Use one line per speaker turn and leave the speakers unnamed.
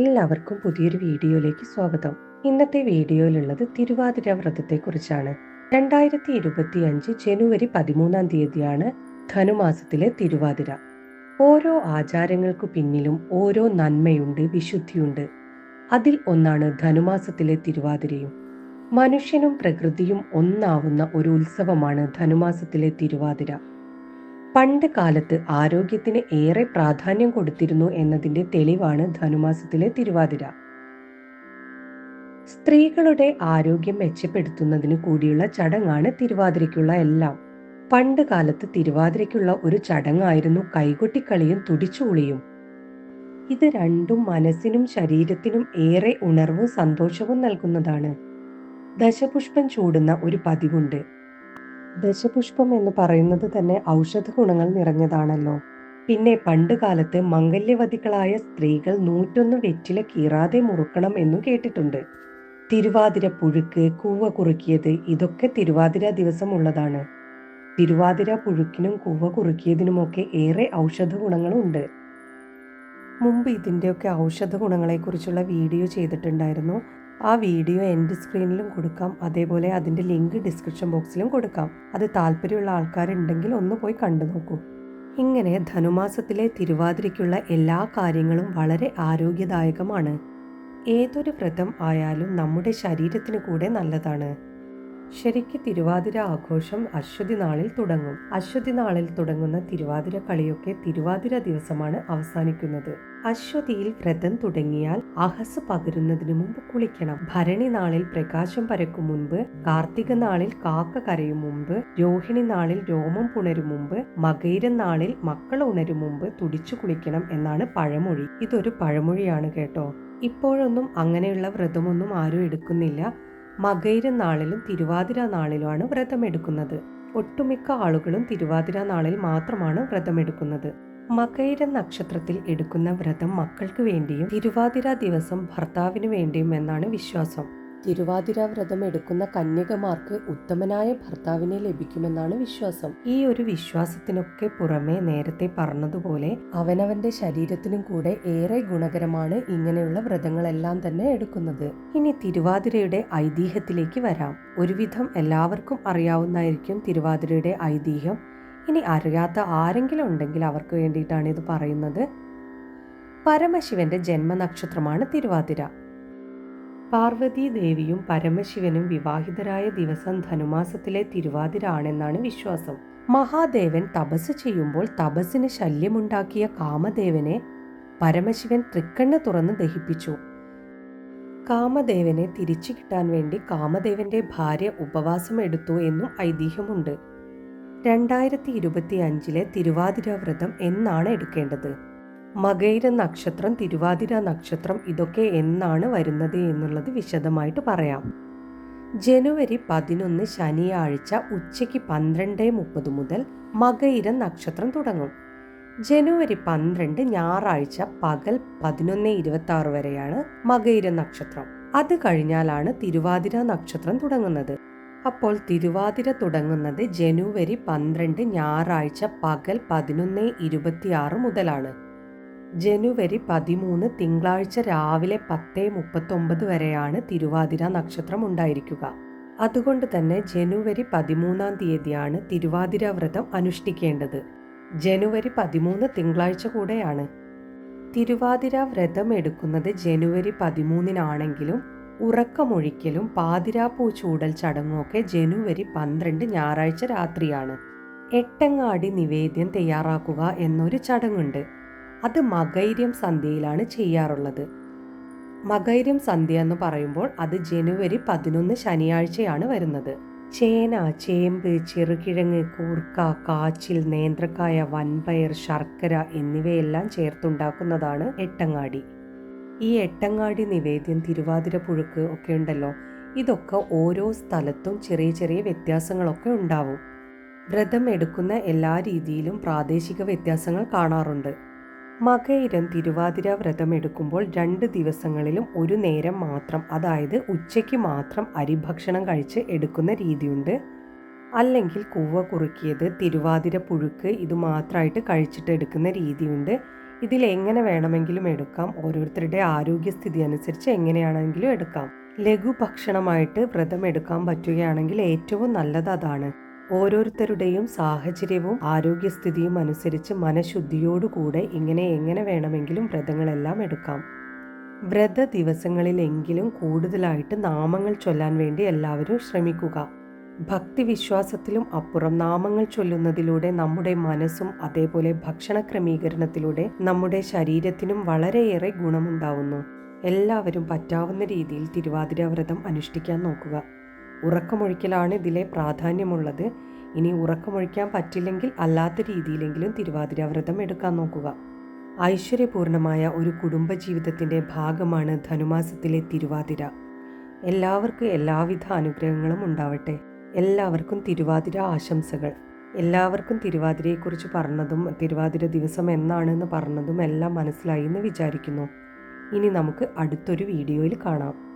എല്ലാവർക്കും പുതിയൊരു വീഡിയോയിലേക്ക് സ്വാഗതം. ഇന്നത്തെ വീഡിയോയിലുള്ളത് തിരുവാതിര വ്രതത്തെക്കുറിച്ചാണ്. രണ്ടായിരത്തി ഇരുപത്തി അഞ്ച് ജനുവരി പതിമൂന്നാം തീയതിയാണ് ധനുമാസത്തിലെ തിരുവാതിര. ഓരോ ആചാരങ്ങൾക്കു പിന്നിലും ഓരോ നന്മയുണ്ട് വിശുദ്ധിയുണ്ട്. അതിൽ ഒന്നാണ് ധനുമാസത്തിലെ തിരുവാതിരയും. മനുഷ്യനും പ്രകൃതിയും ഒന്നാവുന്ന ഒരു ഉത്സവമാണ് ധനുമാസത്തിലെ തിരുവാതിര. പണ്ട് കാലത്ത് ആരോഗ്യത്തിന് ഏറെ പ്രാധാന്യം കൊടുത്തിരുന്നു എന്നതിന്റെ തെളിവാണ് ധനുമാസത്തിലെ തിരുവാതിര. സ്ത്രീകളുടെ ആരോഗ്യം മെച്ചപ്പെടുത്തുന്നതിന് കൂടിയുള്ള ചടങ്ങാണ് തിരുവാതിരയ്ക്കുള്ള എല്ലാം. പണ്ട് കാലത്ത് തിരുവാതിരയ്ക്കുള്ള ഒരു ചടങ്ങായിരുന്നു കൈകൊട്ടിക്കളിയും തുടിച്ചുളിയും. ഇത് രണ്ടും മനസ്സിനും ശരീരത്തിനും ഏറെ ഉണർവും സന്തോഷവും നൽകുന്നതാണ്. ദശപുഷ്പം ചൂടുന്ന ഒരു പതിവുണ്ട്. ദശപുഷ്പം എന്ന് പറയുന്നത് തന്നെ ഔഷധ ഗുണങ്ങൾ നിറഞ്ഞതാണല്ലോ. പിന്നെ പണ്ട് കാലത്ത് മംഗല്യവതികളായ സ്ത്രീകൾ നൂറ്റൊന്ന് വെറ്റില കീറാതെ മുറുക്കണം എന്നു കേട്ടിട്ടുണ്ട്. തിരുവാതിര പുഴുക്ക് കൂവ കുറുക്കിയത് ഇതൊക്കെ തിരുവാതിര ദിവസം ഉള്ളതാണ് തിരുവാതിര പുഴുക്കിനും കൂവ കുറുക്കിയതിനുമൊക്കെ ഏറെ ഔഷധ ഗുണങ്ങളുണ്ട്. മുമ്പ് ഇതിന്റെയൊക്കെ ഔഷധ ഗുണങ്ങളെക്കുറിച്ചുള്ള വീഡിയോ ചെയ്തിട്ടുണ്ടായിരുന്നു. ആ വീഡിയോ എന്റെ സ്ക്രീനിലും കൊടുക്കാം. അതേപോലെ അതിന്റെ ലിങ്ക് ഡിസ്ക്രിപ്ഷൻ ബോക്സിലും കൊടുക്കാം. അത് താല്പര്യമുള്ള ആൾക്കാരുണ്ടെങ്കിൽ ഒന്ന് പോയി കണ്ടു നോക്കൂ. ഇങ്ങനെ ധനുമാസത്തിലെ തിരുവാതിരയ്ക്കുള്ള എല്ലാ കാര്യങ്ങളും വളരെ ആരോഗ്യദായകമാണ്. ഏതൊരു വ്രതം ആയാലും നമ്മുടെ ശരീരത്തിന് കൂടെ നല്ലതാണ്. ശരിക്ക് തിരുവാതിര ആഘോഷം അശ്വതി നാളിൽ തുടങ്ങും. അശ്വതി നാളിൽ തുടങ്ങുന്ന തിരുവാതിര കളിയൊക്കെ തിരുവാതിര ദിവസമാണ് അവസാനിക്കുന്നത്. അശ്വതിയിൽ വ്രതം തുടങ്ങിയാൽ അഹസ് പകരുന്നതിന് മുമ്പ് കുളിക്കണം. ഭരണി നാളിൽ പ്രകാശം പരക്കും മുൻപ് കാർത്തിക നാളിൽ കാക്ക കരയും മുമ്പ് രോഹിണി നാളിൽ രോമം പുണരും മുമ്പ് മകൈര നാളിൽ മക്കൾ ഉണരും മുമ്പ് തുടിച്ചു കുളിക്കണം എന്നാണ് പഴമൊഴി. ഇതൊരു പഴമൊഴിയാണ് കേട്ടോ. ഇപ്പോഴൊന്നും അങ്ങനെയുള്ള വ്രതമൊന്നും ആരും എടുക്കുന്നില്ല. മകൈര നാളിലും തിരുവാതിര നാളിലുമാണ് വ്രതമെടുക്കുന്നത്. ഒട്ടുമിക്ക ആളുകളും തിരുവാതിര നാളിൽ മാത്രമാണ് വ്രതമെടുക്കുന്നത്. മകൈര നക്ഷത്രത്തിൽ എടുക്കുന്ന വ്രതം മക്കൾക്ക് വേണ്ടിയും തിരുവാതിര ദിവസം ഭർത്താവിന് വേണ്ടിയും എന്നാണ് വിശ്വാസം. തിരുവാതിര വ്രതം എടുക്കുന്ന കന്യകമാർക്ക് ഉത്തമനായ ഭർത്താവിനെ ലഭിക്കുമെന്നാണ് വിശ്വാസം. ഈ ഒരു വിശ്വാസത്തിനൊക്കെ പുറമെ നേരത്തെ പറഞ്ഞതുപോലെ അവനവന്റെ ശരീരത്തിനും കൂടെ ഏറെ ഗുണകരമാണ് ഇങ്ങനെയുള്ള വ്രതങ്ങളെല്ലാം തന്നെ എടുക്കുന്നത്. ഇനി തിരുവാതിരയുടെ ഐതിഹ്യത്തിലേക്ക് വരാം. ഒരുവിധം എല്ലാവർക്കും അറിയാവുന്നതായിരിക്കും തിരുവാതിരയുടെ ഐതിഹ്യം. ഇനി അറിയാത്ത ആരെങ്കിലും ഉണ്ടെങ്കിൽ അവർക്ക് വേണ്ടിയിട്ടാണ് ഇത് പറയുന്നത്. പരമശിവന്റെ ജന്മനക്ഷത്രമാണ് തിരുവാതിര. പാർവതി ദേവിയും പരമശിവനും വിവാഹിതരായ ദിവസം ധനുമാസത്തിലെ തിരുവാതിരാണെന്നാണ് വിശ്വാസം. മഹാദേവൻ തപസ് ചെയ്യുമ്പോൾ തപസ്സിന് ശല്യമുണ്ടാക്കിയ കാമദേവനെ പരമശിവൻ തൃക്കണ്ണ് തുറന്ന് ദഹിപ്പിച്ചു. കാമദേവനെ തിരിച്ചു കിട്ടാൻ വേണ്ടി കാമദേവന്റെ ഭാര്യ ഉപവാസം എടുത്തു എന്നും ഐതിഹ്യമുണ്ട്. രണ്ടായിരത്തി ഇരുപത്തി അഞ്ചിലെ തിരുവാതിര വ്രതം എന്നാണ് എടുക്കേണ്ടത്. മകൈര നക്ഷത്രം തിരുവാതിര നക്ഷത്രം ഇതൊക്കെ എന്നാണ് വരുന്നത് എന്നുള്ളത് വിശദമായിട്ട് പറയാം. ജനുവരി പതിനൊന്ന് ശനിയാഴ്ച ഉച്ചയ്ക്ക് പന്ത്രണ്ട് മുപ്പത് മുതൽ മകൈര നക്ഷത്രം തുടങ്ങും. ജനുവരി പന്ത്രണ്ട് ഞായറാഴ്ച പകൽ പതിനൊന്ന് ഇരുപത്തി ആറ് വരെയാണ് മകൈര നക്ഷത്രം. അത് കഴിഞ്ഞാലാണ് തിരുവാതിര നക്ഷത്രം തുടങ്ങുന്നത്. അപ്പോൾ തിരുവാതിര തുടങ്ങുന്നത് ജനുവരി പന്ത്രണ്ട് ഞായറാഴ്ച പകൽ പതിനൊന്ന് ഇരുപത്തിയാറ് മുതലാണ്. ജനുവരി പതിമൂന്ന് തിങ്കളാഴ്ച രാവിലെ പത്ത് മുപ്പത്തൊമ്പത് വരെയാണ് തിരുവാതിര നക്ഷത്രം ഉണ്ടായിരിക്കുക. അതുകൊണ്ട് തന്നെ ജനുവരി പതിമൂന്നാം തീയതിയാണ് തിരുവാതിര വ്രതം അനുഷ്ഠിക്കേണ്ടത്. ജനുവരി പതിമൂന്ന് തിങ്കളാഴ്ച കൂടെയാണ്. തിരുവാതിര വ്രതം എടുക്കുന്നത് ജനുവരി പതിമൂന്നിനാണെങ്കിലും ഉറക്കമൊഴിക്കലും പാതിരാപ്പൂ ചൂടൽ ചടങ്ങുമൊക്കെ ജനുവരി പന്ത്രണ്ട് ഞായറാഴ്ച രാത്രിയാണ്. എട്ടങ്ങാടി നിവേദ്യം തയ്യാറാക്കുക എന്നൊരു ചടങ്ങുണ്ട്. അത് മകൈര്യം സന്ധ്യയിലാണ് ചെയ്യാറുള്ളത്. മകൈര്യം സന്ധ്യ എന്ന് പറയുമ്പോൾ അത് ജനുവരി പതിനൊന്ന് ശനിയാഴ്ചയാണ് വരുന്നത്. ചേന ചേമ്പ് ചെറുകിഴങ്ങ് കൂർക്ക കാച്ചിൽ നേന്ത്രക്കായ വൻപയർ ശർക്കര എന്നിവയെല്ലാം ചേർത്തുണ്ടാക്കുന്നതാണ് എട്ടങ്ങാടി. ഈ എട്ടങ്ങാടി നിവേദ്യം തിരുവാതിര പുഴുക്ക് ഒക്കെ ഉണ്ടല്ലോ. ഇതൊക്കെ ഓരോ സ്ഥലത്തും ചെറിയ ചെറിയ വ്യത്യാസങ്ങളൊക്കെ ഉണ്ടാവും. വ്രതം എടുക്കുന്ന എല്ലാ രീതിയിലും പ്രാദേശിക വ്യത്യാസങ്ങൾ കാണാറുണ്ട്. മകയിരം തിരുവാതിര വ്രതം എടുക്കുമ്പോൾ രണ്ട് ദിവസങ്ങളിലും ഒരു നേരം മാത്രം അതായത് ഉച്ചയ്ക്ക് മാത്രം അരിഭക്ഷണം കഴിച്ച് എടുക്കുന്ന രീതിയുണ്ട്. അല്ലെങ്കിൽ കൂവ കുറുക്കിയത് തിരുവാതിര പുഴുക്ക് ഇത് മാത്രമായിട്ട് കഴിച്ചിട്ട് എടുക്കുന്ന രീതിയുണ്ട്. ഇതിൽ എങ്ങനെ വേണമെങ്കിലും എടുക്കാം ഓരോരുത്തരുടെ ആരോഗ്യസ്ഥിതി അനുസരിച്ച് എങ്ങനെയാണെങ്കിലും എടുക്കാം. ലഘുഭക്ഷണമായിട്ട് വ്രതം എടുക്കാൻ പറ്റുകയാണെങ്കിൽ ഏറ്റവും നല്ലത് അതാണ്. ഓരോരുത്തരുടെയും സാഹചര്യവും ആരോഗ്യസ്ഥിതിയും അനുസരിച്ച് മനഃശുദ്ധിയോടുകൂടെ ഇങ്ങനെ എങ്ങനെ വേണമെങ്കിലും വ്രതങ്ങളെല്ലാം എടുക്കാം. വ്രത ദിവസങ്ങളിലെങ്കിലും കൂടുതലായിട്ട് നാമങ്ങൾ ചൊല്ലാൻ വേണ്ടി എല്ലാവരും ശ്രമിക്കുക. ഭക്തിവിശ്വാസത്തിലും അപ്പുറം നാമങ്ങൾ ചൊല്ലുന്നതിലൂടെ നമ്മുടെ മനസ്സും അതേപോലെ ഭക്ഷണ ക്രമീകരണത്തിലൂടെ നമ്മുടെ ശരീരത്തിനും വളരെയേറെ ഗുണമുണ്ടാവുന്നു. എല്ലാവരും പറ്റാവുന്ന രീതിയിൽ തിരുവാതിര വ്രതം അനുഷ്ഠിക്കാൻ നോക്കുക. ഉറക്കമൊഴിക്കലാണ് ഇതിലെ പ്രാധാന്യമുള്ളത്. ഇനി ഉറക്കമൊഴിക്കാൻ പറ്റില്ലെങ്കിൽ അല്ലാത്ത രീതിയിലെങ്കിലും തിരുവാതിര വ്രതം എടുക്കാൻ നോക്കുക. ഐശ്വര്യപൂർണമായ ഒരു കുടുംബജീവിതത്തിന്റെ ഭാഗമാണ് ധനുമാസത്തിലെ തിരുവാതിര. എല്ലാവർക്കും എല്ലാവിധ അനുഗ്രഹങ്ങളും ഉണ്ടാവട്ടെ. എല്ലാവർക്കും തിരുവാതിര ആശംസകൾ. എല്ലാവർക്കും തിരുവാതിരയെക്കുറിച്ച് പറഞ്ഞതും തിരുവാതിര ദിവസം എന്നാണെന്ന് പറഞ്ഞതും എല്ലാം മനസ്സിലായി എന്ന് വിചാരിക്കുന്നു. ഇനി നമുക്ക് അടുത്തൊരു വീഡിയോയിൽ കാണാം.